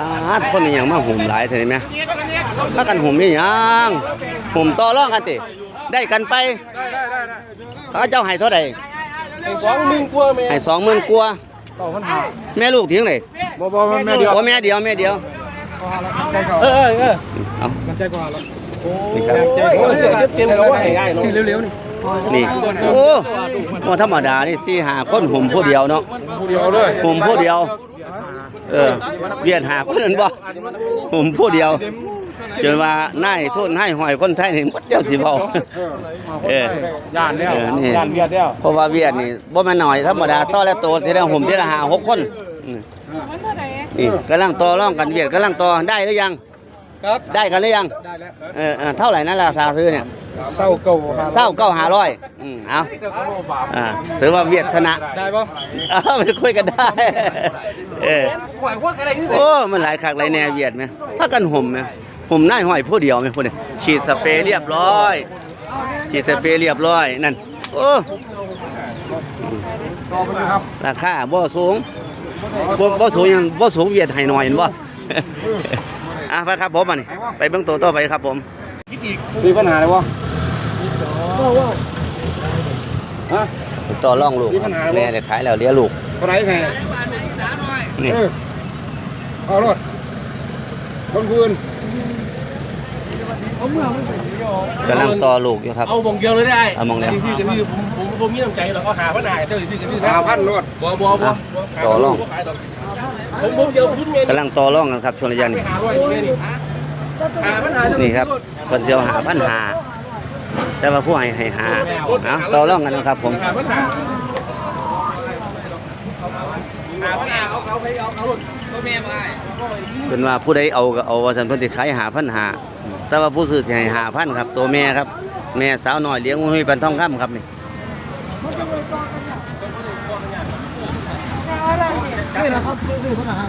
อาดคนนี่ยังมาห่มหลายเท่านี้ไหมถ้ากันห่มนี่ยังห่มต่อรองกันติได้กันไปได้ได้ได้ได้เขาเจ้าให้เท่าใดไอ้สองหมื่นกว่าแม่ให้สองหมื่นกว่าต่อพันห้าแม่ลูกทิ้งเลยบ่บ่แม่เดียวโอ้แม่เดียวแม่เดียวเออเออเออเอามันใจกว่าแล้วโอ้นี่ครับใจกว่าเต็มแล้วว่าง่ายๆเนาะเร็วๆนี่นี่โอ้บ่ธรรมดานี่สี่หาคนห่มผู้เดียวเนาะผู้เดียวเลยห่มผู้เดียว เออเวียนหาคนนั้นบ่ห่มผู้เดียวจนว่านายทุนให้หอยคนไทยนี่หมดเดียวสิเว้าเออย่านแล้วเออนี่ย่านเวียดแล้วเพราะว่าเวียดนี่บ่แม่นน้อยธรรมดาต่อแล้วโตทีละห่มทีละหาหกคนอืมนี่กำลังต่อรองกันเวียดกำลังต่อได้หรือยัง ครับได้กันหรือยังได้แล้วเออเออเท่าไหร่นะราคาซื้อเนี่ย เศร้าเก่าครับเศร้าเก้าหาร้อยอืมเอาอ่าถือว่าเวียดชนะได้ป่ะเออมันจะคุยกันได้ เออหวยพวกอะไรที่โอ้มันหลายคักหลายแนวเวียดไหมถ้ากันห่มไหมห่มหน้าห้อยผู้เดียวไหมพวกนี้ฉีดสเปรย์เรียบร้อย ฉีดสเปรย์เรียบร้อยนั่นโอ้ต่อไปเลยครับราคาบ่สูงบ่บ่สูงยังบ่สูงเวียดให้หน่อยเห็นบ่อะไปครับผมอันนี้ไปเบิ่งตัวต่อไปครับผมมีปัญหาอะไรวะ ฮะต่อรองลูกมีปัญหาบ่ แม่ได้ขายแล้วเลี้ยงลูกเท่าไหรแท้นี่เออเอารถคนพื้นกำลังต่อลูกอยู่ครับ เอามองเดียวเลยได้เอามองเดียว พี่กับพี่ผมผมผมมีน้ำใจหรอกเอาหาพันหายเจ้าพี่กับพี่นะหาพันรถบัวบัวบัวต่อรอง ผมผมเดียวพุ่นเมียกำลังต่อรองกันครับชนระยะนี้หาร้อยเมียนี่หาพันหายนี่ครับเพิ่นสิเอาหาพันหา แต่ว่าผู้ให้ให้หาเอาต่อรองกันนะครับผมเป็นว่าผู้ใดเอาเอาว่าซั่นเพิ่นสิขายหาพันหาแต่ว่าผู้ซื้อสิให้หาพันครับ ตัวแม่ครับ แม่สาวน้อยเลี้ยงงูให้ปันทองคำครับนี่นี่แหละครับนี่คือปัญหา